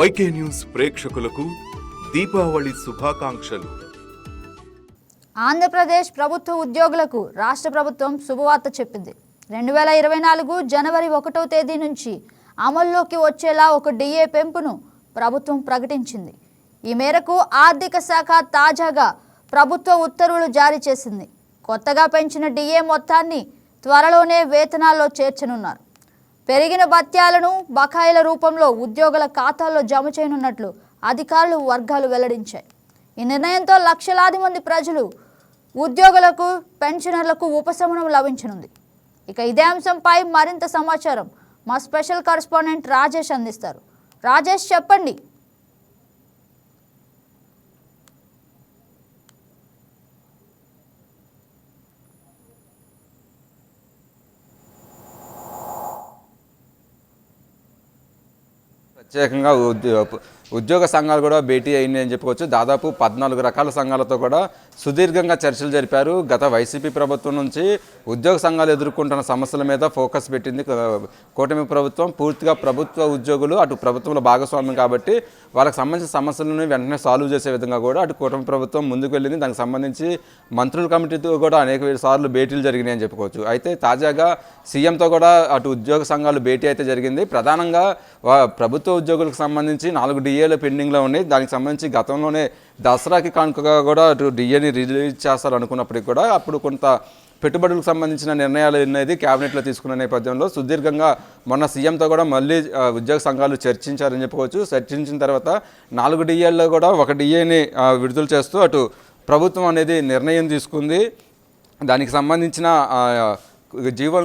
YK news ప్రేక్షకులకు దీపావళి శుభాకాంక్షలు. ఆంధ్రప్రదేశ్ ప్రభుత్వ ఉద్యోగులకు రాష్ట్ర ప్రభుత్వం శుభవార్త చెప్పింది. రెండు వేల ఇరవై నాలుగు జనవరి ఒకటో తేదీ నుంచి అమల్లోకి వచ్చేలా ఒక డిఏ పెంపును ప్రభుత్వం ప్రకటించింది. ఈ మేరకు ఆర్థిక శాఖ తాజాగా ప్రభుత్వ ఉత్తర్వులు జారీ చేసింది. కొత్తగా పెంచిన డిఏ మొత్తాన్ని త్వరలోనే వేతనాల్లో చేర్చనున్నారు. పెరిగిన భత్యాలను బకాయిల రూపంలో ఉద్యోగుల ఖాతాల్లో జమ చేయనున్నట్లు అధికారులు వర్గాలు వెల్లడించాయి. ఈ నిర్ణయంతో లక్షలాది మంది ప్రజలు ఉద్యోగులకు పెన్షనర్లకు ఉపశమనం లభించనుంది. ఇక ఇదే అంశంపై మరింత సమాచారం మా స్పెషల్ కరస్పాండెంట్ రాజేష్ అందిస్తారు. రాజేష్ చెప్పండి ప్రత్యేకంగా ఉద్యో ఉద్యోగ సంఘాలు కూడా భేటీ అయింది అని చెప్పుకోవచ్చు. దాదాపు పద్నాలుగు రకాల సంఘాలతో కూడా సుదీర్ఘంగా చర్చలు జరిపారు. గత వైసీపీ ప్రభుత్వం నుంచి ఉద్యోగ సంఘాలు ఎదుర్కొంటున్న సమస్యల మీద ఫోకస్ పెట్టింది. కూటమి ప్రభుత్వం పూర్తిగా ప్రభుత్వ ఉద్యోగులు అటు ప్రభుత్వంలో భాగస్వామ్యం కాబట్టి వాళ్ళకి సంబంధించిన సమస్యలను వెంటనే సాల్వ్ చేసే విధంగా కూడా అటు కూటమి ప్రభుత్వం ముందుకు వెళ్ళింది. దానికి సంబంధించి మంత్రుల కమిటీతో కూడా అనేక సార్లు భేటీలు జరిగినాయి అని చెప్పుకోవచ్చు. అయితే తాజాగా సీఎంతో కూడా అటు ఉద్యోగ సంఘాలు భేటీ అయితే జరిగింది. ప్రధానంగా ప్రభుత్వ ఉద్యోగులకు సంబంధించి నాలుగు డిఏలు పెండింగ్లో ఉన్నాయి. దానికి సంబంధించి గతంలోనే దసరాకి కానుకగా కూడా అటు డిఏని రిలీజ్ చేస్తారు అనుకున్నప్పటికీ కూడా అప్పుడు కొంత పెట్టుబడులకు సంబంధించిన నిర్ణయాలు అనేది క్యాబినెట్లో తీసుకున్న నేపథ్యంలో సుదీర్ఘంగా మొన్న సీఎంతో కూడా మళ్ళీ ఉద్యోగ సంఘాలు చర్చించారని చెప్పుకోవచ్చు చర్చించిన తర్వాత నాలుగు డిఏల్లో కూడా ఒక డిఏని విడుదల చేస్తూ అటు ప్రభుత్వం అనేది నిర్ణయం తీసుకుంది. దానికి సంబంధించిన ఆ,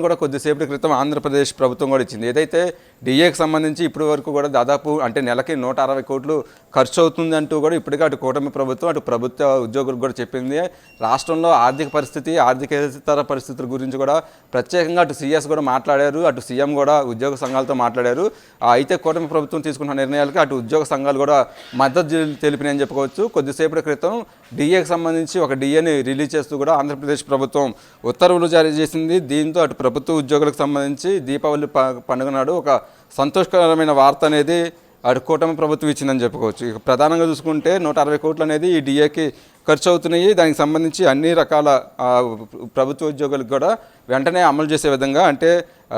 కూడా కొద్దిసేపటి క్రితం ఆంధ్రప్రదేశ్ ప్రభుత్వం కూడా ఇచ్చింది. ఏదైతే డిఏకి సంబంధించి ఇప్పటి వరకు కూడా దాదాపు అంటే నెలకి నూట అరవై కోట్లు ఖర్చు అవుతుంది అంటూ కూడా ఇప్పటికే అటు కూటమి ప్రభుత్వం అటు ప్రభుత్వ ఉద్యోగులకు కూడా చెప్పింది. రాష్ట్రంలో ఆర్థిక పరిస్థితి ఆర్థికేతర పరిస్థితుల గురించి కూడా ప్రత్యేకంగా అటు సీఎస్ కూడా మాట్లాడారు అటు సీఎం కూడా ఉద్యోగ సంఘాలతో మాట్లాడారు. అయితే కూటమి ప్రభుత్వం తీసుకున్న నిర్ణయాలకి అటు ఉద్యోగ సంఘాలు కూడా మద్దతు తెలిపినాయని చెప్పుకోవచ్చు. కొద్దిసేపటి క్రితం డిఏకి సంబంధించి ఒక డిఏని రిలీజ్ చేస్తూ కూడా ఆంధ్రప్రదేశ్ ప్రభుత్వం ఉత్తర్వులు జారీ చేసింది. దీంతో అటు ప్రభుత్వ ఉద్యోగులకు సంబంధించి దీపావళి ప- పండుగ నాడు ఒక సంతోషకరమైన వార్త అనేది అటు కూటమి ప్రభుత్వం ఇచ్చిందని చెప్పుకోవచ్చు. ఇక ప్రధానంగా చూసుకుంటే నూట అరవై కోట్లు అనేది ఈ డిఏకి ఖర్చు అవుతున్నాయి. దానికి సంబంధించి అన్ని రకాల ప్రభుత్వ ఉద్యోగులకు కూడా వెంటనే అమలు చేసే విధంగా అంటే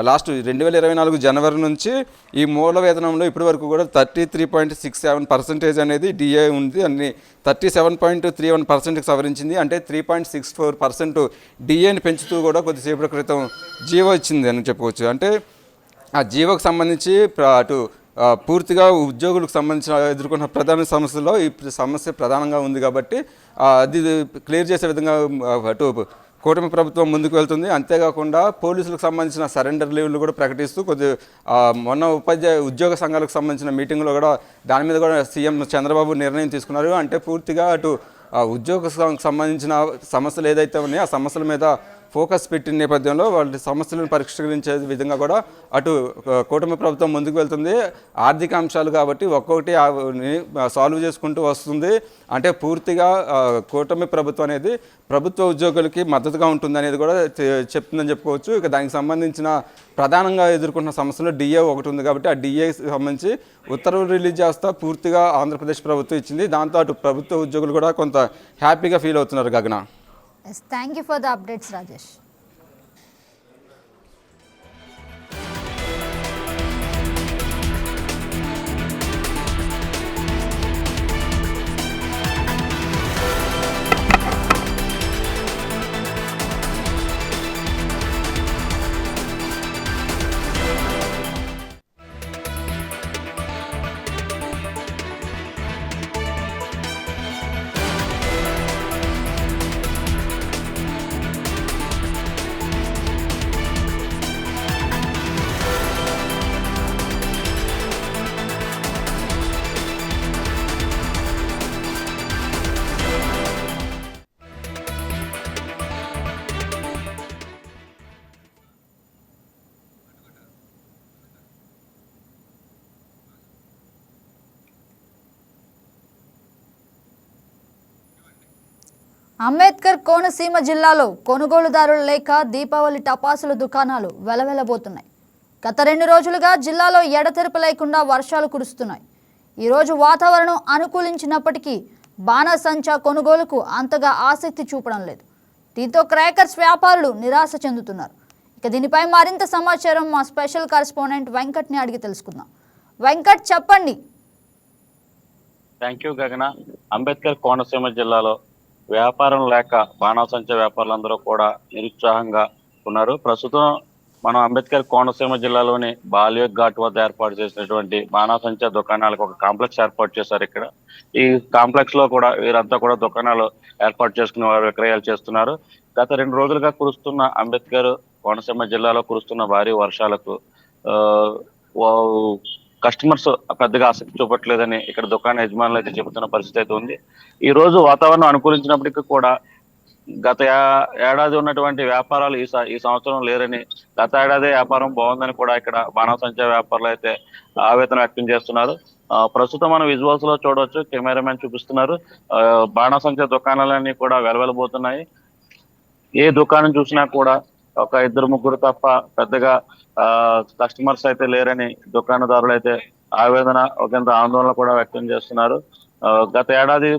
లాస్ట్ రెండు వేల ఇరవై నాలుగు జనవరి నుంచి ఈ మూల వేతనంలో ఇప్పటి వరకు కూడా thirty three point six seven percentage అనేది డిఏ ఉంది. అన్ని thirty seven point three one పర్సెంట్కి సవరించింది. అంటే three point six four percent డిఏని పెంచుతూ కూడా కొద్దిసేపటి క్రితం జీవో ఇచ్చింది అని చెప్పుకోవచ్చు. అంటే ఆ జీవోకు సంబంధించి అటు పూర్తిగా ఉద్యోగులకు సంబంధించిన ఎదుర్కొన్న ప్రధాన సమస్యలో ఈ సమస్య ప్రధానంగా ఉంది కాబట్టి అది క్లియర్ చేసే విధంగా అటు కూటమి ప్రభుత్వం ముందుకు వెళ్తుంది. అంతేకాకుండా పోలీసులకు సంబంధించిన సరెండర్ లీవ్లు కూడా ప్రకటిస్తూ కొద్ది మొన్న ఉపాధ్యాయ ఉద్యోగ సంఘాలకు సంబంధించిన మీటింగ్లో కూడా దాని మీద కూడా సీఎం చంద్రబాబు నిర్ణయం తీసుకున్నారు. అంటే పూర్తిగా అటు ఉద్యోగ సం- సంబంధించిన సమస్యలు ఏదైతే ఉన్నాయో ఆ సమస్యల మీద ఫోకస్ పెట్టిన నేపథ్యంలో వాళ్ళ సమస్యలను పరిష్కరించే విధంగా కూడా అటు కూటమి ప్రభుత్వం ముందుకు వెళ్తుంది. ఆర్థిక అంశాలు కాబట్టి ఒక్కొక్కటి సాల్వ్ చేసుకుంటూ వస్తుంది. అంటే పూర్తిగా కూటమి ప్రభుత్వం అనేది ప్రభుత్వ ఉద్యోగులకి మద్దతుగా ఉంటుంది అనేది కూడా చెప్తుందని చెప్పుకోవచ్చు. ఇక దానికి సంబంధించిన ప్రధానంగా ఎదుర్కొంటున్న సమస్యలు డిఏ ఒకటి ఉంది కాబట్టి ఆ డిఏకి సంబంధించి ఉత్తర్వులు రిలీజ్ చేస్తా పూర్తిగా ఆంధ్రప్రదేశ్ ప్రభుత్వం ఇచ్చింది. దాంతో అటు ప్రభుత్వ ఉద్యోగులు కూడా కొంత హ్యాపీగా ఫీల్ అవుతున్నారు Gagana. Yes thank you for the updates Rajesh Ambedkar Konaseema జిల్లాలో కొనుగోలుదారులు లేక దీపావళి టపాసుల దుకాణాలు వెలవెలబోతున్నాయి. గత రెండు రోజులుగా జిల్లాలో ఎడతెరపు లేకుండా వర్షాలు కురుస్తున్నాయి. ఈరోజు వాతావరణం అనుకూలించినప్పటికీ బాణసంచా కొనుగోలుకు అంతగా ఆసక్తి చూపడం లేదు. దీంతో క్రాకర్స్ వ్యాపారులు నిరాశ చెందుతున్నారు. ఇక దీనిపై మరింత సమాచారం మా స్పెషల్ కరెస్పాండెంట్ వెంకట్ని అడిగి తెలుసుకుందాం. వెంకట్ చెప్పండి. థ్యాంక్ యూ గగన. అంబేద్కర్ కోనసీమ జిల్లాలో వ్యాపారం లేక బాణాసంచ వ్యాపారులందరూ కూడా నిరుత్సాహంగా ఉన్నారు. ప్రస్తుతం మనం అంబేద్కర్ కోనసీమ జిల్లాలోని బాలియోగ్ ఘాట్ వద్ద ఏర్పాటు చేసినటువంటి బాణాసంచ దుకాణాలకు ఒక కాంప్లెక్స్ ఏర్పాటు చేశారు ఇక్కడ. ఈ కాంప్లెక్స్లో కూడా వీరంతా కూడా దుకాణాలు ఏర్పాటు చేసుకుని వారు విక్రయాలు చేస్తున్నారు. గత రెండు రోజులుగా కురుస్తున్న అంబేద్కర్ కోనసీమ జిల్లాలో కురుస్తున్న భారీ వర్షాలకు ఆ, కస్టమర్స్ పెద్దగా ఆసక్తి చూపట్లేదని ఇక్కడ దుకాణ యజమానులు అయితే చెబుతున్న పరిస్థితి అయితే ఉంది. ఈ రోజు వాతావరణం అనుకూలించినప్పటికీ కూడా గత ఏడాది ఉన్నటువంటి వ్యాపారాలు ఈ స- ఈ సంవత్సరం లేరని గత ఏడాది వ్యాపారం బాగుందని కూడా ఇక్కడ బాణసంచా వ్యాపారులు అయితే ఆవేదన వ్యక్తం చేస్తున్నారు. ప్రస్తుతం మనం విజువల్స్లో చూడవచ్చు కెమెరామెన్ చూపిస్తున్నారు. బాణసంచ దుకాణాలన్నీ కూడా వెలవెలబోతున్నాయి. ఏ దుకాణం చూసినా కూడా ఒక ఇద్దరు ముగ్గురు తప్ప పెద్దగా కస్టమర్స్ అయితే లేరని దుకాణదారులు అయితే ఆవేదన ఒకంత ఆందోళన కూడా వ్యక్తం చేస్తున్నారు. గత ఏడాది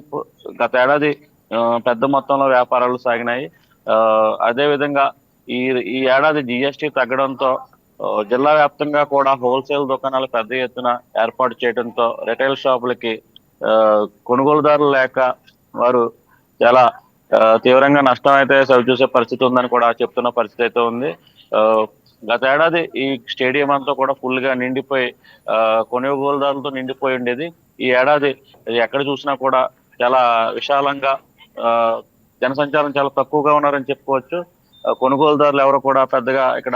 గత ఏడాది పెద్ద మొత్తంలో వ్యాపారాలు సాగినాయి. ఆ, అదే విధంగా ఈ ఈ ఏడాది జిఎస్టి తగ్గడంతో జిల్లా వ్యాప్తంగా కూడా హోల్సేల్ దుకాణాలు పెద్ద ఎత్తున ఏర్పాటు చేయడంతో రిటైల్ షాపులకి ఆ, కొనుగోలుదారులు లేక వారు చాలా తీవ్రంగా నష్టం అయితే సరిచూసే పరిస్థితి ఉందని కూడా చెప్తున్న పరిస్థితి అయితే ఉంది. ఆ, గత ఏడాది ఈ స్టేడియం అంతా కూడా ఫుల్గా నిండిపోయి ఆ, కొనుగోలుదారులతో నిండిపోయి ఉండేది. ఈ ఏడాది ఎక్కడ చూసినా కూడా చాలా విశాలంగా ఆ, జనసంచారం చాలా తక్కువగా ఉన్నారని చెప్పుకోవచ్చు. కొనుగోలుదారులు ఎవరు కూడా పెద్దగా ఇక్కడ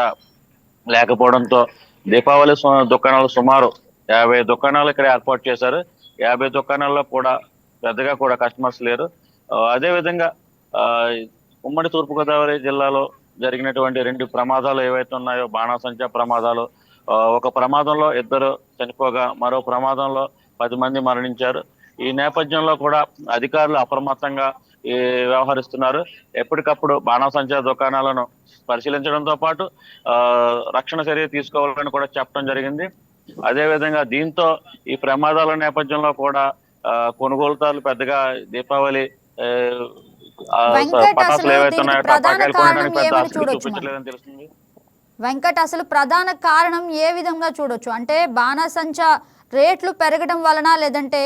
లేకపోవడంతో దీపావళి దుకాణాలు సుమారు యాభై దుకాణాలు ఇక్కడ ఏర్పాటు చేశారు. యాభై దుకాణాల్లో కూడా పెద్దగా కూడా కస్టమర్స్ లేరు. అదేవిధంగా అదే విధంగా ఆ, ఉమ్మడి తూర్పుగోదావరి జిల్లాలో జరిగినటువంటి రెండు ప్రమాదాలు ఏవైతే ఉన్నాయో బాణాసంచా ప్రమాదాలు ఆ, ఒక ప్రమాదంలో ఇద్దరు చనిపోగా మరో ప్రమాదంలో పది మంది మరణించారు. ఈ నేపథ్యంలో కూడా అధికారులు అప్రమత్తంగా ఈ వ్యవహరిస్తున్నారు. ఎప్పటికప్పుడు బాణాసంచా దుకాణాలను పరిశీలించడంతో పాటు ఆ, రక్షణ చర్య తీసుకోవాలని కూడా చెప్పడం జరిగింది. అదేవిధంగా దీంతో ఈ ప్రమాదాల నేపథ్యంలో కూడా కొనుగోలుదారులు పెద్దగా దీపావళి పటాసులు కొనడానికి పెద్ద ఆసక్తి? చూపించలేదని తెలుస్తుంది. వెంకట్ అసలు ప్రధాన కారణం ఏ విధంగా చూడొచ్చు? అంటే బాణసంచా రేట్లు పెరగడం వలన లేదంటే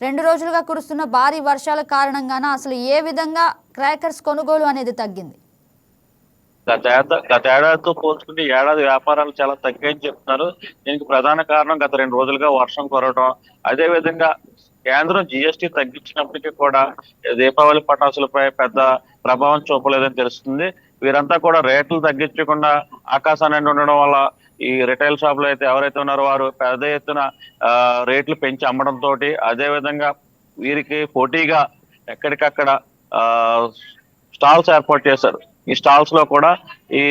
రెండు రోజులుగా కురుస్తున్న భారీ వర్షాల కారణంగాన అసలు ఏ విధంగా క్రాకర్స్ కొనుగోలు అనేది తగ్గింది? గత ఏడాదితో పోల్చుకుంటే ఏడాది వ్యాపారాలు చాలా తగ్గాయని చెప్తున్నారు. దీనికి ప్రధాన కారణం గత రెండు రోజులుగా వర్షం కురవడం అదే విధంగా కేంద్రం జిఎస్టీ తగ్గించినప్పటికీ కూడా దీపావళి పటాసులపై పెద్ద ప్రభావం చూపలేదని తెలుస్తుంది. వీరంతా కూడా రేట్లు తగ్గించకుండా ఆకాశాన్ని ఉండడం వల్ల ఈ రిటైల్ షాపులు అయితే ఎవరైతే ఉన్నారో వారు పెద్ద ఎత్తున ఆ, రేట్లు పెంచి అమ్మడం తోటి అదే విధంగా వీరికి పోటీగా ఎక్కడికక్కడ ఆ, స్టాల్స్ ఏర్పాటు చేశారు. ఈ స్టాల్స్లో కూడా ఈ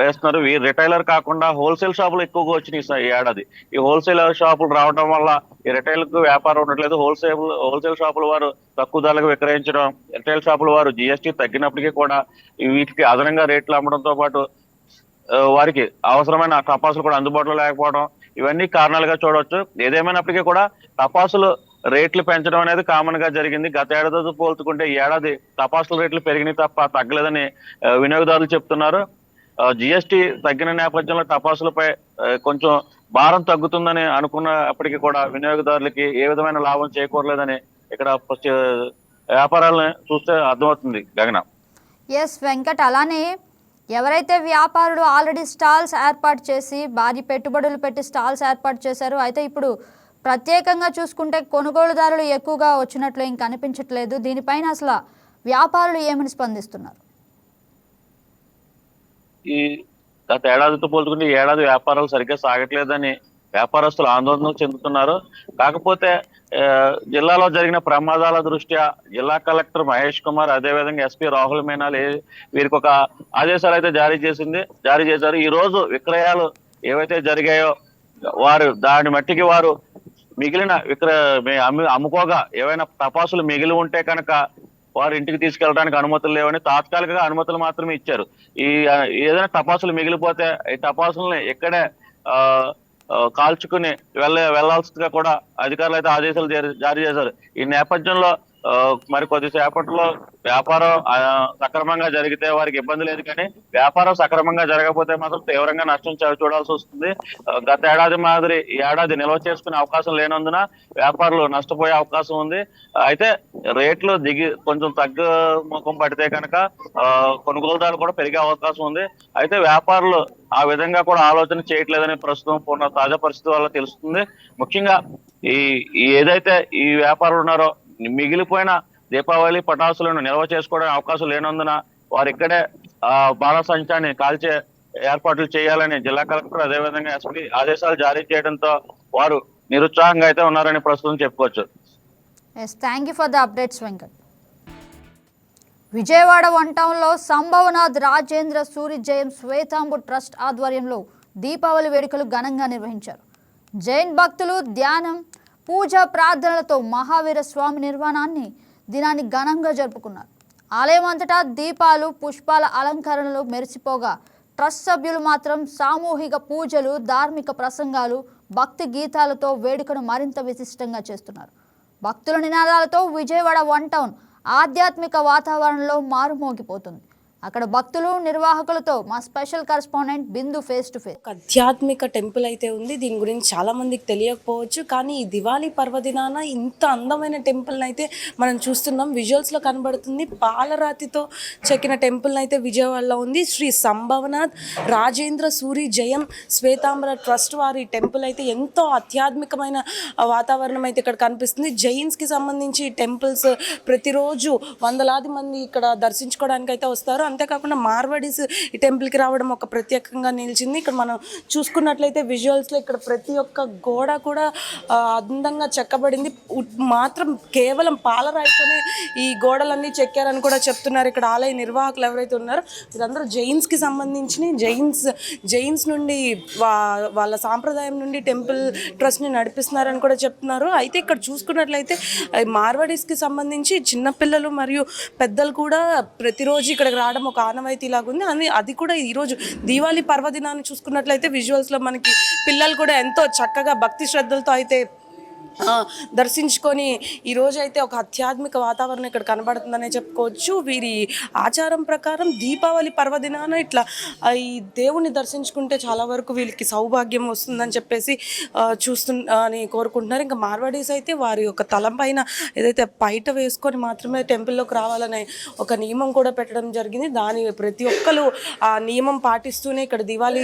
వేస్తున్నారు. ఈ రిటైలర్ కాకుండా హోల్సేల్ షాపులు ఎక్కువగా వచ్చినాయి ఈ ఈ ఏడాది. ఈ హోల్సేల్ షాపులు రావడం వల్ల ఈ రిటైల్కు వ్యాపారం ఉండట్లేదు. హోల్సేల్ హోల్సేల్ షాపుల వారు తక్కువ ధరలకు విక్రయించడం రిటైల్ షాపుల వారు జిఎస్టీ తగ్గినప్పటికీ కూడా వీటికి అదనంగా రేట్లు అమ్మడంతో పాటు వారికి అవసరమైన టపాసులు కూడా అందుబాటులో లేకపోవడం ఇవన్నీ కారణాలుగా చూడవచ్చు ఏదేమైనప్పటికీ కూడా టపాసులు రేట్లు పెంచడం అనేది కామన్గా జరిగింది. గత ఏడాదితో పోల్చుకుంటే ఏడాది తపాసుల రేట్లు పెరిగినాయి తప్ప తగ్గలేదని వినియోగదారులు చెప్తున్నారు. జిఎస్టి తగ్గిన నేపథ్యంలో టపాసులపై కొంచెం భారం తగ్గుతుందని అనుకున్నప్పటికీ కూడా వినియోగదారులకి ఏ విధమైన లాభం చేకూరలేదని ఇక్కడ వ్యాపారాలను చూస్తే అర్థమవుతుంది. గగన. ఎస్ వెంకట్ అలానే ఎవరైతే వ్యాపారులు ఆల్రెడీ స్టాల్స్ ఏర్పాటు చేసి భారీ పెట్టుబడులు పెట్టి స్టాల్స్ ఏర్పాటు చేశారు అయితే ఇప్పుడు ప్రత్యేకంగా చూసుకుంటే కొనుగోలుదారులు ఎక్కువగా వచ్చినట్లు ఏం కనిపించట్లేదు. దీనిపైన అసలు వ్యాపారులు ఏమని స్పందిస్తున్నారు? ఈ గత ఏడాదితో పోల్చుకుంటే ఈ ఏడాది వ్యాపారాలు సరిగ్గా సాగట్లేదని వ్యాపారస్తులు ఆందోళన చెందుతున్నారు. కాకపోతే జిల్లాలో జరిగిన ప్రమాదాల దృష్ట్యా జిల్లా కలెక్టర్ మహేష్ కుమార్ అదేవిధంగా ఎస్పీ రాహుల్ మీనాల్ వీరికి ఒక ఆదేశాలు అయితే జారీ చేసింది జారీ చేశారు. ఈ రోజు విక్రయాలు ఏవైతే జరిగాయో వారు దాని మట్టికి వారు మిగిలిన ఇక్కడ అమ్ము- అమ్ముకోగా ఏవైనా తపాసులు మిగిలి ఉంటే కనుక వారు ఇంటికి తీసుకెళ్ళడానికి అనుమతులు లేవని తాత్కాలిక అనుమతులు మాత్రమే ఇచ్చారు. ఈ ఏదైనా తపాసులు మిగిలిపోతే ఈ తపాసుల్ని ఇక్కడే ఆ, కాల్చుకుని వెళ్ళ వెళ్ళాల్సిందిగా కూడా అధికారులు అయితే ఆదేశాలు జారీ- జారీ చేశారు. ఈ నేపథ్యంలో మరి కొద్దిసేపట్లో వ్యాపారం సక్రమంగా జరిగితే వారికి ఇబ్బంది లేదు కానీ వ్యాపారం సక్రమంగా జరగకపోతే మాత్రం తీవ్రంగా నష్టం చవి చూడాల్సి వస్తుంది. గత ఏడాది మాదిరి ఈ ఏడాది నిల్వ చేసుకునే అవకాశం లేనందున వ్యాపారులు నష్టపోయే అవకాశం ఉంది. అయితే రేట్లు దిగి కొంచెం తగ్గు ముఖం పడితే కనుక ఆ, కొనుగోలుదారులు కూడా పెరిగే అవకాశం ఉంది. అయితే వ్యాపారులు ఆ విధంగా కూడా ఆలోచన చేయట్లేదని ప్రస్తుతం పూర్ణ తాజా పరిస్థితి వల్ల తెలుస్తుంది. ముఖ్యంగా ఈ ఏదైతే ఈ వ్యాపారులు ఉన్నారో మిగిలిపోయిన దీపావళి పటాసులను నిల్వ చేసుకోవడానికి అవకాశం లేనందున వారు ఇక్కడే ఆ బాణసంచాన్ని కాల్చే ఏర్పాట్లు చేయాలని జిల్లా కలెక్టర్ అదేవిధంగా ఎస్పీ ఆదేశాలు జారీ చేయడంతో వారు నిరుత్సాహంగా అయితే ఉన్నారని ప్రస్తుతం చెప్పుకోవచ్చు. Thank you for the updates Venkat Vijayawada one Sambhavnath Rajendra Suri జయం శ్వేతాంబు ట్రస్ట్ ఆధ్వర్యంలో దీపావళి వేడుకలు ఘనంగా నిర్వహించారు. జైన్ భక్తులు ధ్యానం పూజ ప్రార్థనలతో మహావీర స్వామి నిర్వాణాన్ని దినాన్ని ఘనంగా జరుపుకున్నారు. ఆలయం అంతటా దీపాలు పుష్పాల అలంకరణలు మెరిసిపోగా ట్రస్ట్ సభ్యులు మాత్రం సామూహిక పూజలు ధార్మిక ప్రసంగాలు భక్తి గీతాలతో వేడుకను మరింత విశిష్టంగా చేస్తున్నారు. భక్తుల నినాదాలతో విజయవాడ వన్ టౌన్ ఆధ్యాత్మిక వాతావరణంలో మారుమోగిపోతుంది. అక్కడ భక్తులు నిర్వాహకులతో మా special correspondent Bindu face to face ఒక ఆధ్యాత్మిక టెంపుల్ అయితే ఉంది. దీని గురించి చాలా మందికి తెలియకపోవచ్చు. కానీ ఈ దివాళీ పర్వదినాన ఇంత అందమైన టెంపుల్ని అయితే మనం చూస్తున్నాం. విజువల్స్లో కనబడుతుంది. పాలరాతితో చెక్కిన టెంపుల్ అయితే విజయవాడలో ఉంది. శ్రీ సంభవనాథ్ రాజేంద్ర సూరి జయం శ్వేతాంబర ట్రస్ట్ వారి టెంపుల్ అయితే ఎంతో ఆధ్యాత్మికమైన వాతావరణం అయితే ఇక్కడ కనిపిస్తుంది. జైన్స్కి సంబంధించి టెంపుల్స్ ప్రతిరోజు వందలాది మంది ఇక్కడ దర్శించుకోవడానికి అయితే వస్తారు. అంతేకాకుండా మార్వాడీస్ ఈ టెంపుల్కి రావడం ఒక ప్రత్యేకంగా నిలిచింది. ఇక్కడ మనం చూసుకున్నట్లయితే విజువల్స్లో ఇక్కడ ప్రతి ఒక్క గోడ కూడా అందంగా చెక్కబడింది. మాత్రం కేవలం పాలరాయితోనే ఈ గోడలన్నీ చెక్కారని కూడా చెప్తున్నారు. ఇక్కడ ఆలయ నిర్వాహకులు ఎవరైతే ఉన్నారో వీరందరూ జైన్స్కి సంబంధించిన జైన్స్ జైన్స్ నుండి వా- వాళ్ళ సాంప్రదాయం నుండి టెంపుల్ ట్రస్ట్ని నడిపిస్తున్నారని కూడా చెప్తున్నారు. అయితే ఇక్కడ చూసుకున్నట్లయితే ఆ, మార్వాడీస్కి సంబంధించి చిన్నపిల్లలు మరియు పెద్దలు కూడా ప్రతిరోజు ఇక్కడికి రావడం ఒక ఆనవాయితీ లాగా ఉంది. అని అది కూడా ఈరోజు దీవాళీ పర్వదినాన్ని చూసుకున్నట్లయితే విజువల్స్లో మనకి పిల్లలు కూడా ఎంతో చక్కగా భక్తి శ్రద్ధలతో అయితే దర్శించుకొని ఈరోజు అయితే ఒక ఆధ్యాత్మిక వాతావరణం ఇక్కడ కనబడుతుందనే చెప్పుకోవచ్చు. వీరి ఆచారం ప్రకారం దీపావళి పర్వదినాన ఇట్లా ఈ దేవుని దర్శించుకుంటే చాలా వరకు వీళ్ళకి సౌభాగ్యం వస్తుందని చెప్పేసి చూస్తు అని కోరుకుంటున్నారు. ఇంకా మార్వాడీస్ అయితే వారి యొక్క తలం పైన ఏదైతే పైట వేసుకొని మాత్రమే టెంపుల్లోకి రావాలనే ఒక నియమం కూడా పెట్టడం జరిగింది. దాని ప్రతి ఒక్కరు ఆ నియమం పాటిస్తూనే ఇక్కడ దివాళీ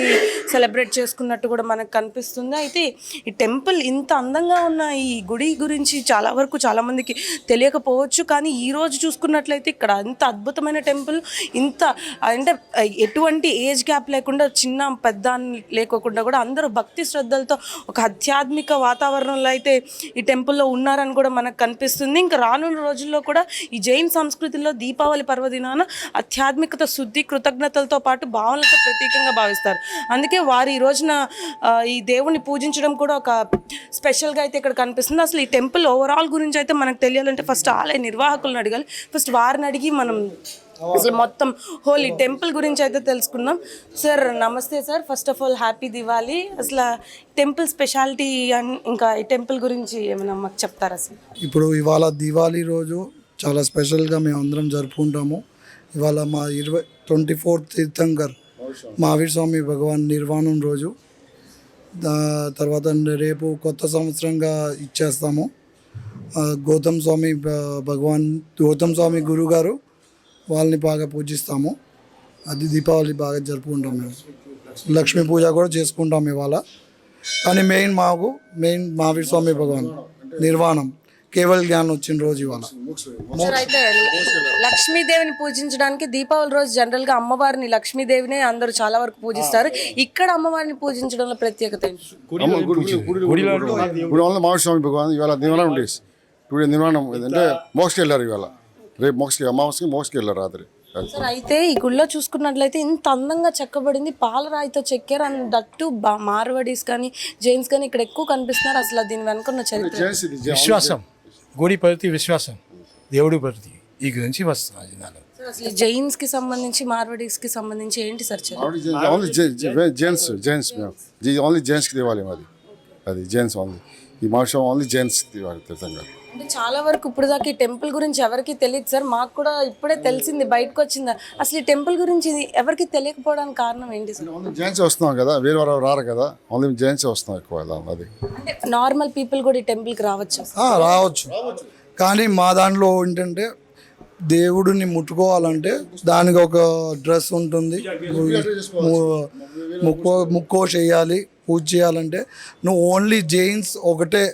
సెలబ్రేట్ చేసుకున్నట్టు కూడా మనకు కనిపిస్తుంది. అయితే ఈ టెంపుల్ ఇంత అందంగా ఉన్న ఈ గుడి గురించి చాలా వరకు చాలా మందికి తెలియకపోవచ్చు. కానీ ఈ రోజు చూసుకున్నట్లయితే ఇక్కడ అంత అద్భుతమైన టెంపుల్ ఇంత అంటే ఎటువంటి ఏజ్ గ్యాప్ లేకుండా చిన్న పెద్ద లేకోకుండా కూడా అందరూ భక్తి శ్రద్ధలతో ఒక ఆధ్యాత్మిక వాతావరణంలో అయితే ఈ టెంపుల్లో ఉన్నారని కూడా మనకు కనిపిస్తుంది. ఇంకా రానున్న రోజుల్లో కూడా ఈ జైన్ సంస్కృతిలో దీపావళి పర్వదినాన ఆధ్యాత్మికత శుద్ధి కృతజ్ఞతలతో పాటు భావనలతో ప్రతీకంగా భావిస్తారు. అందుకే వారు ఈ రోజున ఈ దేవుని పూజించడం కూడా ఒక స్పెషల్గా అయితే ఇక్కడ కనిపిస్తుంది. అసలు ఈ టెంపుల్ ఓవరాల్ గురించి అయితే మనకు తెలియాలంటే ఫస్ట్ ఆలయ నిర్వాహకులను అడగాలి. ఫస్ట్ వారిని అడిగి మనం అసలు మొత్తం హోలీ టెంపుల్ గురించి అయితే తెలుసుకుందాం. సార్ నమస్తే sir first of all happy Diwali అసలు టెంపుల్ స్పెషాలిటీ అండ్ ఇంకా ఈ టెంపుల్ గురించి ఏమైనా మాకు చెప్తారా సార్ ఇప్పుడు ఇవాళ దివాళీ రోజు చాలా స్పెషల్గా మేము అందరం జరుపుకుంటాము. ఇవాళ మా ఇరవై ట్వంటీ ఫోర్త్ తీర్థంకర్ మహావీర్ స్వామి భగవాన్ నిర్వాణం రోజు. తర్వాత రేపు కొత్త సంవత్సరంగా ఇచ్చేస్తాము. గౌతమ్ స్వామి భగవాన్ గౌతమ్ స్వామి గురువు గారు వాళ్ళని బాగా పూజిస్తాము. అది దీపావళి బాగా జరుపుకుంటాం మేము. లక్ష్మీ పూజ కూడా చేసుకుంటాం ఇవాళ. కానీ మెయిన్ మాకు మెయిన్ మహావీర్ స్వామి భగవాన్ నిర్వాణం. కేవల్ జ్ఞానం వచ్చిన రోజు ఇవాళ. అయితే లక్ష్మీదేవిని పూజించడానికి దీపావళి రోజు జనరల్గా అమ్మవారిని లక్ష్మీదేవిని అందరూ చాలా వరకు పూజిస్తారు. ఇక్కడ అమ్మవారిని పూజించడంలో ప్రత్యేకత మావిస్వామి భగవాన్ ఇవాళ నిర్మాణం డేస్ టుడే నిర్మాణం అంటే మోక్షకి వెళ్ళారు ఇవాళ. రేపు మోక్షకి అమావాస్యకి మోక్షకి వెళ్ళారు రాత్రి. సార్ అయితే ఈ గుళ్ళో చూసుకున్నట్లయితే ఇంత అందంగా చెక్కబడింది. పాలరాయితో చెక్కారు. అండ్ దట్టు బా- మార్వాడీస్ కానీ జైన్స్ కానీ ఇక్కడ ఎక్కువ కనిపిస్తున్నారు. అసలు దీని వెనుక ఉన్న చరిత్ర విశ్వాసం. గుడి ప్రతి విశ్వాసం దేవుడి ప్రతి ఈ గురించి వస్తుంది నాలో సార్, అసలు జైన్స్కి సంబంధించి మార్వాడీస్కి సంబంధించి ఏంటి సార్ ఓన్లీ జె- జె- జెంట్స్ జెంట్స్ మేము జి- ఓన్లీ జెంట్స్కి దివాలి మాది. అది జైన్స్ ఓన్లీ. ఈ మహోత్సవం ఓన్లీ జైన్స్ దివాళీ తీర్థంగా అంటే చాలా వరకు ఇప్పుడు దాకా ఈ టెంపుల్ గురించి ఎవరికి తెలియదు సార్. మాకు కూడా ఇప్పుడే తెలిసింది బయటకు వచ్చింది. అసలు ఈ టెంపుల్ గురించి ఇది ఎవరికి తెలియకపోవడానికి కారణం ఏంటి సార్? ఓన్లీ జైన్స్ వస్తున్నాం కదా వేరే వారు రారు కదా ఓన్లీ జైన్స్ వస్తున్నాం ఎక్కువ ఇలా అది అంటే నార్మల్ పీపుల్ కూడా ఈ టెంపుల్కి రావచ్చు? ఆ, రావచ్చు. కానీ మా దాంట్లో ఏంటంటే దేవుడిని ముట్టుకోవాలంటే దానికి ఒక డ్రెస్ ఉంటుంది ముక్కో ముక్కో చేయాలి. పూజ చేయాలంటే నువ్వు ఓన్లీ జైన్స్ ఒకటే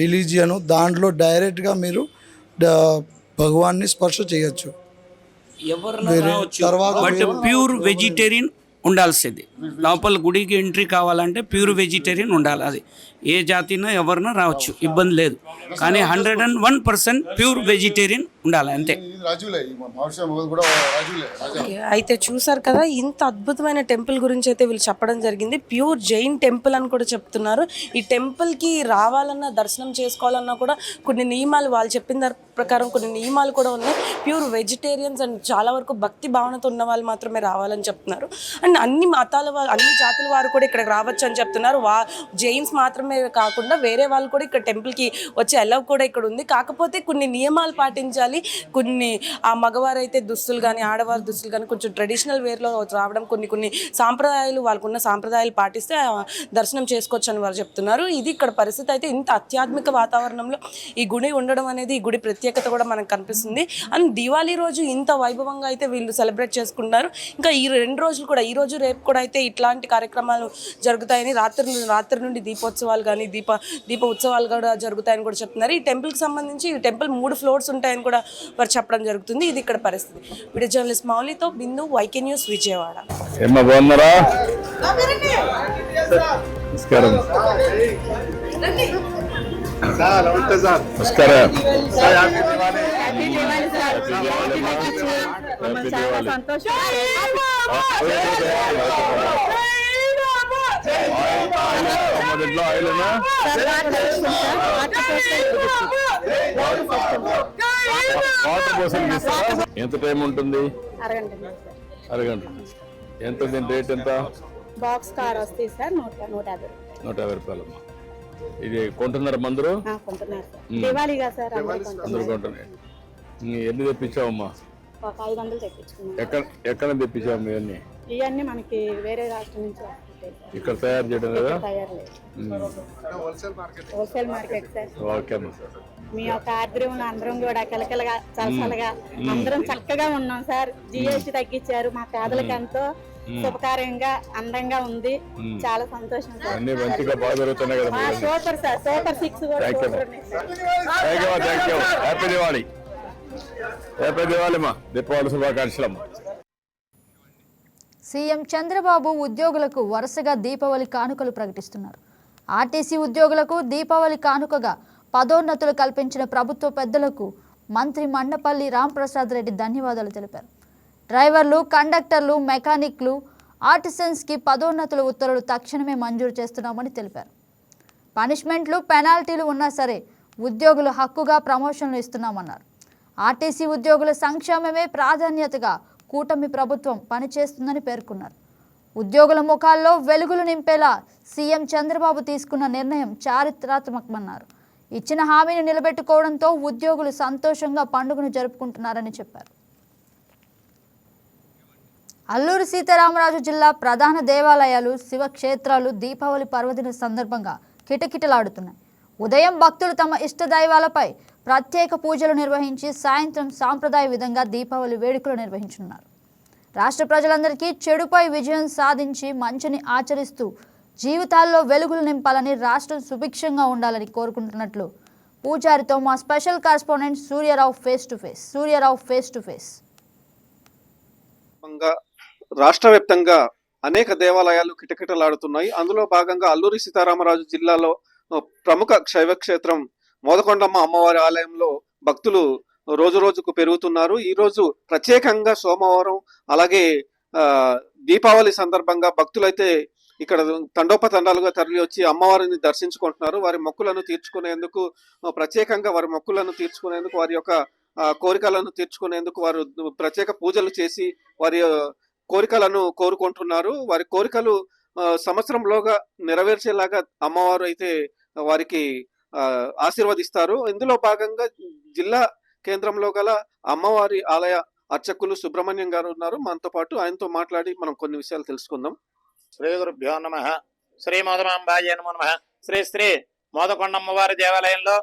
రిలీజియన్ దాంట్లో డైరెక్ట్గా మీరు భగవాన్ని స్పర్శ చేయొచ్చు. ఎవరైనా వేరే రావచ్చు. తర్వాత ప్యూర్ వెజిటేరియన్ ఉండాల్సింది. లోపల గుడికి ఎంట్రీ కావాలంటే ప్యూర్ వెజిటేరియన్ ఉండాలి అది. ఏ జాతినా ఎవరైనా రావచ్చు ఇబ్బంది లేదు. కానీ hundred and one percent pure vegetarian ఉండాలి అంతే. అయితే చూసారు కదా ఇంత అద్భుతమైన టెంపుల్ గురించి అయితే వీళ్ళు చెప్పడం జరిగింది. ప్యూర్ జైన్ టెంపుల్ అని కూడా చెప్తున్నారు. ఈ టెంపుల్కి రావాలన్నా దర్శనం చేసుకోవాలన్నా కూడా కొన్ని నియమాలు వాళ్ళు చెప్పిన ప్రకారం కొన్ని నియమాలు కూడా ఉన్నాయి. ప్యూర్ వెజిటేరియన్స్ అండ్ చాలా వరకు భక్తి భావనతో ఉన్న వాళ్ళు మాత్రమే రావాలని చెప్తున్నారు. అండ్ అన్ని మతాల వాళ్ళు అన్ని జాతుల వారు కూడా ఇక్కడికి రావచ్చు అని చెప్తున్నారు. వా జైన్స్ మాత్రమే కాకుండా వేరే వాళ్ళు కూడా ఇక్కడ టెంపుల్కి వచ్చే అలవ్ కూడా ఇక్కడ ఉంది. కాకపోతే కొన్ని నియమాలు పాటించాలి. కొన్ని ఆ మగవారు అయితే దుస్తులు కానీ ఆడవారు దుస్తులు కానీ కొంచెం ట్రెడిషనల్ వేర్లో రావడం కొన్ని కొన్ని సాంప్రదాయాలు వాళ్ళకున్న సాంప్రదాయాలు పాటిస్తే దర్శనం చేసుకోవచ్చు అని వారు చెప్తున్నారు. ఇది ఇక్కడ పరిస్థితి అయితే ఇంత అత్యాత్మిక వాతావరణంలో ఈ గుడి ఉండడం అనేది ఈ గుడి ప్రత్యేకత కూడా మనకు కనిపిస్తుంది. అండ్ దివాళీ రోజు ఇంత వైభవంగా అయితే వీళ్ళు సెలబ్రేట్ చేసుకుంటున్నారు. ఇంకా ఈ రెండు రోజులు కూడా ఈ రోజు రేపు కూడా అయితే ఇట్లాంటి కార్యక్రమాలు జరుగుతాయని రాత్రి రాత్రి నుండి దీపోత్సవాలు కానీ దీప దీప ఉత్సవాలు కూడా జరుగుతాయని కూడా చెప్తున్నారు. ఈ టెంపుల్కి సంబంధించి ఈ టెంపుల్ మూడు ఫ్లోర్స్ ఉంటాయని కూడా వారు చెప్పడం జరుగుతుంది. ఇది ఇక్కడ పరిస్థితి. వీడియో జర్నలిస్ట్ మౌలితో బిందు వైకే న్యూస్ విజయవాడ. ఏమ్మా బాగున్నారా నమస్కారం నమస్కారం ఇంట్లో ఆయిలేనా వాటర్ కోసం ఎంత టైం ఉంటుంది? అరగంట. ఎంత దీని రేట్ ఎంత? బాక్స్ కార్ వస్తాయి సార్ నూట నూట యాభై నూట యాభై రూపాయలమ్మా. ఇది కొంటున్నారా సార్. అందరూ కొంటున్నారు. ఎన్ని తెప్పించావమ్మా? ఎక్కడ ఎక్కడ తెప్పించాము ఇవన్నీ? ఇవన్నీ మనకి వేరే రాష్ట్రం నుంచి ఇక్కడ తయారు చేయడం కదా తయారు లేదు. Wholesale market sir. మీ యొక్క ఆర్ద్రంలో అందరం కూడా కలకలగా చలసలగా అందరం చక్కగా ఉన్నాం సార్. జిఎస్టీ తగ్గించారు మా పేదలకు ఎంతో శుభకార్యంగా అందంగా ఉంది. చాలా సంతోషం సార్. అన్ని మంచిగా బాగా జరుగుతున్నాయి కదా super sir. Super six happy Diwali happy Diwali Deepavali శుభాకాంక్షలు అమ్మా. సీఎం చంద్రబాబు ఉద్యోగులకు వరుసగా దీపావళి కానుకలు ప్రకటిస్తున్నారు. ఆర్టీసీ ఉద్యోగులకు దీపావళి కానుకగా పదోన్నతులు కల్పించిన ప్రభుత్వ పెద్దలకు మంత్రి మండపల్లి రాంప్రసాద్ రెడ్డి ధన్యవాదాలు తెలిపారు. డ్రైవర్లు కండక్టర్లు మెకానిక్లు ఆర్టిసన్స్కి పదోన్నతుల ఉత్తర్వులు తక్షణమే మంజూరు చేస్తున్నామని తెలిపారు. పనిష్మెంట్లు పెనాల్టీలు ఉన్నా సరే ఉద్యోగులు హక్కుగా ప్రమోషన్లు ఇస్తున్నామన్నారు. ఆర్టీసీ ఉద్యోగుల సంక్షేమమే ప్రాధాన్యతగా కూటమి ప్రభుత్వం పనిచేస్తుందని పేర్కొన్నారు. ఉద్యోగుల ముఖాల్లో వెలుగులు నింపేలా సీఎం చంద్రబాబు తీసుకున్న నిర్ణయం చారిత్రాత్మకమన్నారు. ఇచ్చిన హామీని నిలబెట్టుకోవడంతో ఉద్యోగులు సంతోషంగా పండుగను జరుపుకుంటున్నారని చెప్పారు. అల్లూరు సీతారామరాజు జిల్లా ప్రధాన దేవాలయాలు శివక్షేత్రాలు దీపావళి పర్వదిన సందర్భంగా కిటకిటలాడుతున్నాయి. ఉదయం భక్తులు తమ ఇష్ట దైవాలపై ప్రత్యేక పూజలు నిర్వహించి సాయంత్రం సాంప్రదాయ విధంగా దీపావళి వేడుకలు నిర్వహించున్నారు రాష్ట్ర ప్రజలందరికీ చెడుపై విజయం సాధించి మంచిని ఆచరిస్తూ జీవితాల్లో వెలుగులు నింపాలని రాష్ట్రం సుభిక్షంగా ఉండాలని కోరుకుంటున్నట్లు పూజారితో మా special correspondent Suryarao face to face. Suryarao face to face. రాష్ట్ర వ్యాప్తంగా అనేక దేవాలయాలు కిటకిటలాడుతున్నాయి. అందులో భాగంగా అల్లూరి సీతారామరాజు జిల్లాలో ప్రముఖ శైవక్షేత్రం మోదకొండమ్మ అమ్మవారి ఆలయంలో భక్తులు రోజు రోజుకు పెరుగుతున్నారు ఈరోజు ప్రత్యేకంగా సోమవారం అలాగే దీపావళి సందర్భంగా భక్తులైతే ఇక్కడ తండోపతండాలుగా తరలి వచ్చి అమ్మవారిని దర్శించుకుంటున్నారు. వారి మొక్కులను తీర్చుకునేందుకు ప్రత్యేకంగా వారి మొక్కులను తీర్చుకునేందుకు వారి యొక్క కోరికలను తీర్చుకునేందుకు వారు ప్రత్యేక పూజలు చేసి వారి కోరికలను కోరుకుంటున్నారు. వారి కోరికలు సంవత్సరంలోగా నెరవేర్చేలాగా అమ్మవారు అయితే వారికి ఆ, ఆశీర్వదిస్తారు. ఇందులో భాగంగా జిల్లా కేంద్రంలో గల అమ్మవారి ఆలయ అర్చకులు సుబ్రహ్మణ్యం గారు ఉన్నారు. మనతో పాటు ఆయనతో మాట్లాడి మనం కొన్ని విషయాలు తెలుసుకుందాం. శ్రీ గురుభ్యో నమ. శ్రీ మోదమాంబాయ నమో నమ. శ్రీ శ్రీ మోదకొండమ్మవారి దేవాలయంలో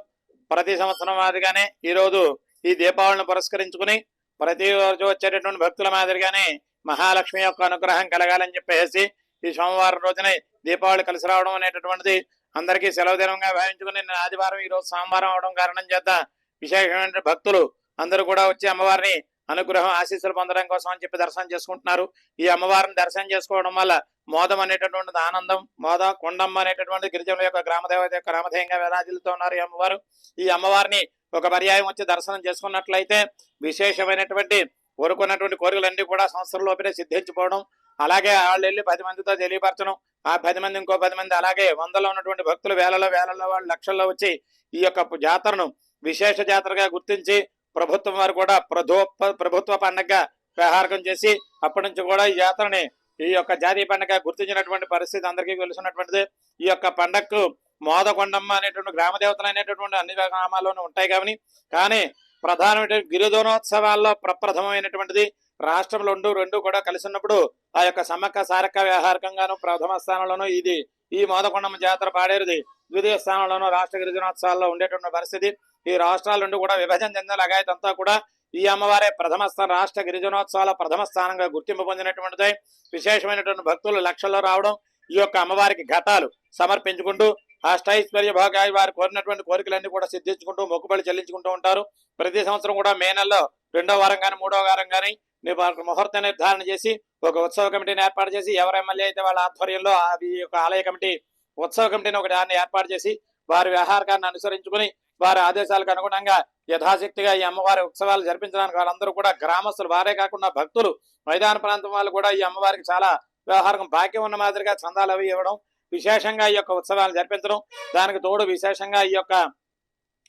ప్రతి సంవత్సరం మాదిరిగానే ఈరోజు ఈ దీపావళిని పురస్కరించుకుని ప్రతి రోజు వచ్చేటటువంటి భక్తుల మాదిరిగానే మహాలక్ష్మి యొక్క అనుగ్రహం కలగాలని చెప్పేసి ఈ సోమవారం రోజున దీపావళి కలిసి రావడం అనేటటువంటిది అందరికీ సెలవు దినంగా భావించుకుని ఆదివారం ఈ రోజు సోమవారం అవడం కారణం చేత విశేషమైన భక్తులు అందరూ కూడా వచ్చి అమ్మవారిని అనుగ్రహం ఆశీస్సులు పొందడం కోసం అని చెప్పి దర్శనం చేసుకుంటున్నారు. ఈ అమ్మవారిని దర్శనం చేసుకోవడం వల్ల మోదం అనేటటువంటిది ఆనందం మోద కొండమ్మ అనేటటువంటి గిరిజనుల యొక్క గ్రామదేవత యొక్క రామధేయంగా వేలాదిల్లుతూ ఉన్నారు ఈ అమ్మవారు. ఈ అమ్మవారిని ఒక పర్యాయం వచ్చి దర్శనం చేసుకున్నట్లయితే విశేషమైనటువంటి కోరుకున్నటువంటి కోరికలన్నీ కూడా సంవత్సరం లోపలే సిద్ధించిపోవడం. అలాగే వాళ్ళు వెళ్ళి పది మందితో తెలియపరచడం. ఆ పది మంది ఇంకో పది మంది అలాగే వందలో ఉన్నటువంటి భక్తులు వేలలో వేలలో వాళ్ళు లక్షల్లో వచ్చి ఈ యొక్క జాతరను విశేష జాతరగా గుర్తించి ప్రభుత్వం వారు కూడా ప్రభుత్వ ప్రభుత్వ పండగగా వ్యవహారం చేసి అప్పటి నుంచి కూడా ఈ జాతరని ఈ యొక్క జాతీయ పండగ గుర్తించినటువంటి పరిస్థితి అందరికీ తెలుసున్నటువంటిది ఈ యొక్క పండగకు మోదకొండమ్మ అనేటువంటి గ్రామ దేవతలు అనేటటువంటి అన్ని గ్రామాల్లోనూ ఉంటాయి కానీ కానీ ప్రధానమైన గిరిజనోత్సవాల్లో ప్రప్రథమమైనటువంటిది రాష్ట్రంలో రెండు రెండు కూడా కలిసి ఉన్నప్పుడు ఆ యొక్క సమ్మక్క సారక్క వ్యవహారకంగాను ప్రథమ స్థానంలోనూ ఇది. ఈ మోదకొండమ్మ జాతర పాడేరుది. ద్వితీయ స్థానంలోనూ రాష్ట్ర గిరిజనోత్సవాల్లో ఉండేటువంటి పరిస్థితి. ఈ రాష్ట్రాల నుండి కూడా విభజన చెందిన లగాయతంతా కూడా ఈ అమ్మవారే ప్రథమ స్థానం రాష్ట్ర గిరిజనోత్సవాల ప్రథమ స్థానంగా గుర్తింపు పొందినటువంటిది. విశేషమైనటువంటి భక్తులు లక్షల్లో రావడం ఈ యొక్క అమ్మవారికి ఘటాలు సమర్పించుకుంటూ అష్టైశ్వర్య భాగాయి వారు కోరినటువంటి కోరికలన్నీ కూడా సిద్ధించుకుంటూ మొక్కుబడి చెల్లించుకుంటూ ఉంటారు. ప్రతి సంవత్సరం కూడా మే నెలలో రెండో వారం కానీ మూడో వారం కానీ ముహూర్త నిర్ధారణ చేసి ఒక ఉత్సవ కమిటీని ఏర్పాటు చేసి ఎవరు ఎమ్మెల్యే అయితే వాళ్ళ ఆధ్వర్యంలో అది ఒక ఆలయ కమిటీ ఉత్సవ కమిటీని ఒక దాన్ని ఏర్పాటు చేసి వారి వ్యవహారాన్ని అనుసరించుకుని వారి ఆదేశాలకు అనుగుణంగా యథాశక్తిగా ఈ అమ్మవారి ఉత్సవాలు జరిపించడానికి వాళ్ళందరూ కూడా గ్రామస్తులు వారే కాకుండా భక్తులు మైదాన ప్రాంతం వాళ్ళు కూడా ఈ అమ్మవారికి చాలా వ్యవహారం బాకీ ఉన్న మాదిరిగా చందాలు అవి ఇవ్వడం విశేషంగా ఈ యొక్క ఉత్సవాలు జరిపించడం దానికి తోడు విశేషంగా ఈ యొక్క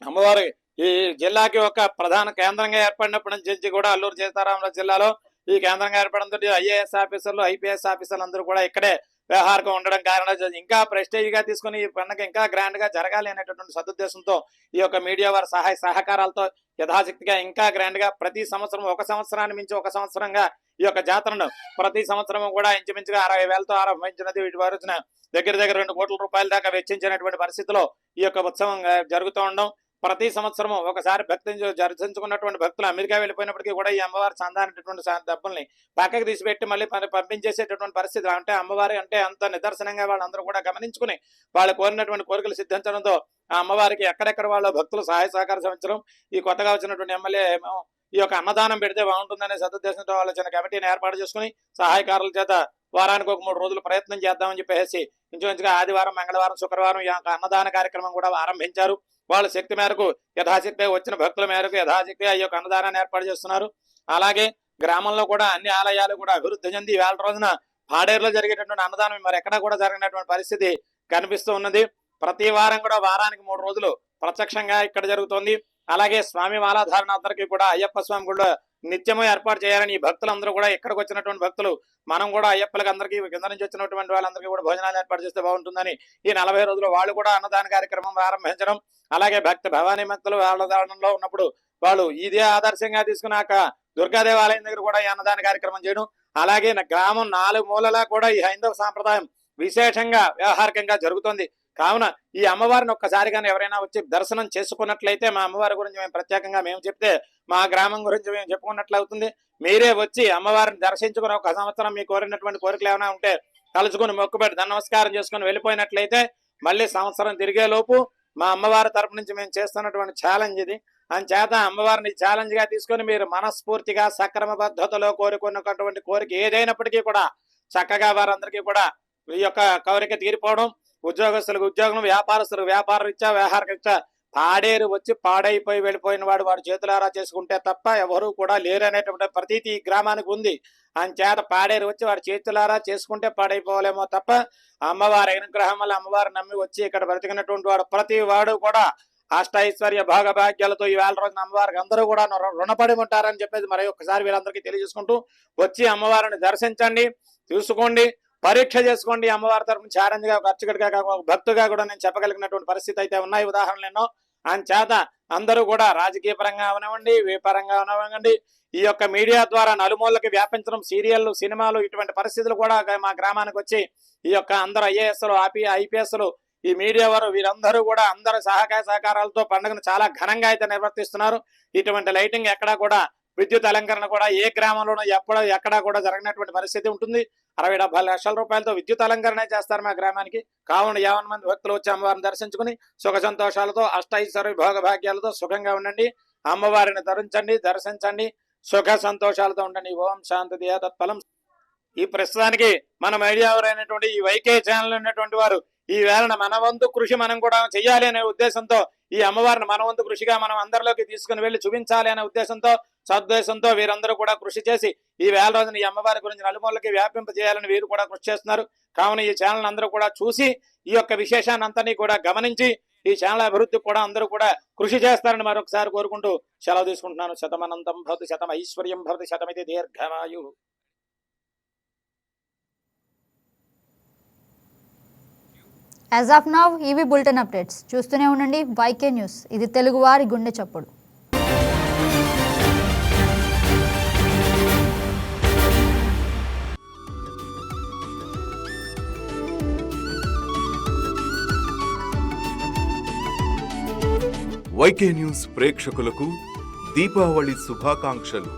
అమ్మవారి ఈ జిల్లాకి ఒక ప్రధాన కేంద్రంగా ఏర్పడినప్పటి నుంచి కూడా అల్లూరు సీతారామరాజు జిల్లాలో ఈ కేంద్రంగా ఏర్పడంతో ఐఏఎస్ ఆఫీసర్లు ఐపీఎస్ ఆఫీసర్లు అందరూ కూడా ఇక్కడే వ్యవహారకం ఉండడం కారణం ఇంకా ప్రెస్టేజ్గా తీసుకుని ఈ పండుగ ఇంకా గ్రాండ్గా జరగాలి అనేటటువంటి సదుద్దేశంతో ఈ యొక్క మీడియా వారి సహాయ సహకారాలతో యథాశక్తిగా ఇంకా గ్రాండ్గా ప్రతి సంవత్సరం ఒక సంవత్సరాన్ని మించి ఒక సంవత్సరంగా ఈ యొక్క జాతరను ప్రతి సంవత్సరం కూడా ఇంచుమించుగా అరవై వేలతో ఆరంభించినది. వీటి వరచిన దగ్గర దగ్గర రెండు కోట్ల రూపాయల దాకా వెచ్చించినటువంటి పరిస్థితిలో ఈ యొక్క ఉత్సవం జరుగుతూ ఉండడం. ప్రతి సంవత్సరం ఒకసారి భక్తి దర్శించుకున్నటువంటి భక్తులు అమెరికా వెళ్ళిపోయినప్పటికీ కూడా ఈ అమ్మవారి చందానటువంటి డబ్బుల్ని పక్కకి తీసిపెట్టి మళ్ళీ పంపించేసేటటువంటి పరిస్థితి అంటే అమ్మవారి అంటే అంత నిదర్శనంగా వాళ్ళందరూ కూడా గమనించుకుని వాళ్ళు కోరినటువంటి కోరికలు సిద్ధించడంతో ఆ అమ్మవారికి ఎక్కడెక్కడ వాళ్ళ భక్తులు సహాయ సహకారం సంవత్సరం ఈ కొత్తగా వచ్చినటువంటి ఎమ్మెల్యే ఈ యొక్క అన్నదానం పెడితే బాగుంటుందనే సదుద్దేశంతో వాళ్ళ చిన్న కమిటీని ఏర్పాటు చేసుకుని సహాయకారుల చేత వారానికి ఒక మూడు రోజులు ప్రయత్నం చేద్దామని చెప్పేసి ఇంచుమించుగా ఆదివారం మంగళవారం శుక్రవారం ఈ యొక్క అన్నదాన కార్యక్రమం కూడా ఆరంభించారు. వాళ్ళ శక్తి మేరకు యథాశక్తి వచ్చిన భక్తుల మేరకు యథాశక్తి ఈ యొక్క అన్నదానాన్ని ఏర్పాటు చేస్తున్నారు. అలాగే గ్రామంలో కూడా అన్ని ఆలయాలు కూడా అభివృద్ధి చెంది వేళ రోజున పాడేరులో జరిగేటటువంటి అన్నదానం మరి ఎక్కడా కూడా జరిగినటువంటి పరిస్థితి కనిపిస్తూ ఉన్నది. ప్రతి వారం కూడా వారానికి మూడు రోజులు ప్రత్యక్షంగా ఇక్కడ జరుగుతోంది. అలాగే స్వామి మాలాధారణ అందరికీ కూడా అయ్యప్ప స్వామి గుడిలో నిత్యము ఏర్పాటు చేయాలని ఈ భక్తులందరూ కూడా ఇక్కడికి వచ్చినటువంటి భక్తులు మనం కూడా అయ్యప్పలకి అందరికీ కింద నుంచి వచ్చినటువంటి వాళ్ళందరికీ కూడా భోజనాలు ఏర్పాటు చేస్తే బాగుంటుందని ఈ నలభై రోజులు వాళ్ళు కూడా అన్నదాన కార్యక్రమం ప్రారంభించడం అలాగే భక్త భవానీ భక్తులు వాళ్ళదానంలో ఉన్నప్పుడు వాళ్ళు ఇదే ఆదర్శంగా తీసుకున్నాక దుర్గా దేవాలయం దగ్గర కూడా ఈ అన్నదాన కార్యక్రమం చేయడం అలాగే గ్రామం నాలుగు మూలలా కూడా ఈ హైందవ సాంప్రదాయం విశేషంగా వ్యవహారికంగా జరుగుతుంది. కావున ఈ అమ్మవారిని ఒక్కసారి కానీ ఎవరైనా వచ్చి దర్శనం చేసుకున్నట్లయితే మా అమ్మవారి గురించి మేము ప్రత్యేకంగా మేము చెప్తే మా గ్రామం గురించి మేము చెప్పుకున్నట్లు అవుతుంది. మీరే వచ్చి అమ్మవారిని దర్శించుకుని ఒక సంవత్సరం మీ కోరినటువంటి కోరికలు ఏమైనా ఉంటే తలుచుకుని మొక్కుబెట్టి ధన నమస్కారం చేసుకుని వెళ్ళిపోయినట్లయితే మళ్ళీ సంవత్సరం తిరిగే లోపు మా అమ్మవారి తరపు నుంచి మేము చేస్తున్నటువంటి ఛాలెంజ్ ఇది. అంచేత అమ్మవారిని ఛాలెంజ్గా తీసుకొని మీరు మనస్ఫూర్తిగా సక్రమ పద్ధతిలో కోరుకున్నటువంటి కోరిక ఏదైనప్పటికీ కూడా చక్కగా వారందరికీ కూడా ఈ యొక్క కోరిక తీరిపోవడం ఉద్యోగస్తులకు ఉద్యోగం వ్యాపారస్తులకు వ్యాపార రీత్యా వ్యవహార రీత్యా పాడేరు వచ్చి పాడైపోయి వెళ్ళిపోయిన వాడు వాడు చేతులారా చేసుకుంటే తప్ప ఎవరూ కూడా లేరు అనేటువంటి ప్రతీతి ఈ గ్రామానికి ఉంది. అంచేత పాడేరు వచ్చి వాడు చేతులారా చేసుకుంటే పాడైపోవలేమో తప్ప అమ్మవారి అనుగ్రహం వల్ల అమ్మవారు నమ్మి వచ్చి ఇక్కడ బ్రతికినటువంటి వాడు ప్రతి వాడు కూడా అష్టైశ్వర్య భాగభాగ్యాలతో ఈ వేల రోజున అమ్మవారికి అందరూ కూడా రుణపడి ఉంటారని చెప్పేసి మరి ఒక్కసారి వీళ్ళందరికీ తెలియజేసుకుంటూ వచ్చి అమ్మవారిని దర్శించండి చూసుకోండి. పరీక్ష చేసుకోండి అమ్మవారి తరఫున ఛాలెంజ్గా ఒక అర్చకుడిగా కాక ఒక భక్తుగా కూడా నేను చెప్పగలిగినటువంటి పరిస్థితి అయితే ఉన్నాయి. ఉదాహరణలు ఎన్నో. ఆయన చేత అందరూ కూడా రాజకీయ పరంగా అవనివ్వండి ఏ పరంగా అవనివ్వండి. ఈ యొక్క మీడియా ద్వారా నలుమూలకి వ్యాపించడం సీరియళ్ళు సినిమాలు ఇటువంటి పరిస్థితులు కూడా మా గ్రామానికి వచ్చి ఈ యొక్క అందరు ఐఏఎస్లు ఆపి ఐపీఎస్లు ఈ మీడియా వారు వీరందరూ కూడా అందరు సహకార సహకారాలతో పండుగను చాలా ఘనంగా అయితే నిర్వర్తిస్తున్నారు. ఇటువంటి లైటింగ్ ఎక్కడా కూడా విద్యుత్ అలంకరణ కూడా ఏ గ్రామంలోనూ ఎప్పుడో ఎక్కడా కూడా జరగనటువంటి పరిస్థితి ఉంటుంది. అరవై డెబ్బై లక్షల రూపాయలతో విద్యుత్ అలంకరణ చేస్తారు మా గ్రామానికి. కావున యావన్ మంది భక్తులు వచ్చి అమ్మవారిని దర్శించుకుని సుఖ సంతోషాలతో అష్టైశ్వర్య భోగ భాగ్యాలతో సుఖంగా ఉండండి. అమ్మవారిని ధరించండి దర్శించండి. సుఖ సంతోషాలతో ఉండండి. ఓం శాంతి తత్ఫలం. ఈ ప్రస్తుతానికి మన మీడియా అయినటువంటి ఈ వైకే ఛానల్ ఉన్నటువంటి వారు ఈ వేళన మన వంతు కృషి మనం కూడా చేయాలి అనే ఉద్దేశంతో ఈ అమ్మవారిని మనవంతు కృషిగా మనం అందరిలోకి తీసుకుని వెళ్ళి చూపించాలి అనే ఉద్దేశంతో సద్దేశంతో వీరందరూ కూడా కృషి చేసి ఈ వేల రోజున ఈ అమ్మవారి గురించి నలుమూలకి వ్యాపింపజేయాలని వీరు కూడా కృషి చేస్తున్నారు. కావున ఈ ఛానల్ అందరూ కూడా చూసి ఈ యొక్క విశేషాన్ని అంతని కూడా గమనించి ఈ ఛానల్ అభివృద్ధి కూడా అందరూ కూడా కృషి చేస్తారని మరొకసారి కోరుకుంటూ సెలవు తీసుకుంటున్నాను. శతమనంతం భవతి శతం ఐశ్వర్యం భవతి శతమితి దీర్ఘమాయు. యాజ్ ఆఫ్ నవ్ ఇవి బులెటిన్ అప్డేట్స్. చూస్తూనే ఉండండి వైకే న్యూస్ ఇది తెలుగువారి గుండె చప్పుడు. వైకే న్యూస్ ప్రేక్షకులకు దీపావళి శుభాకాంక్షలు.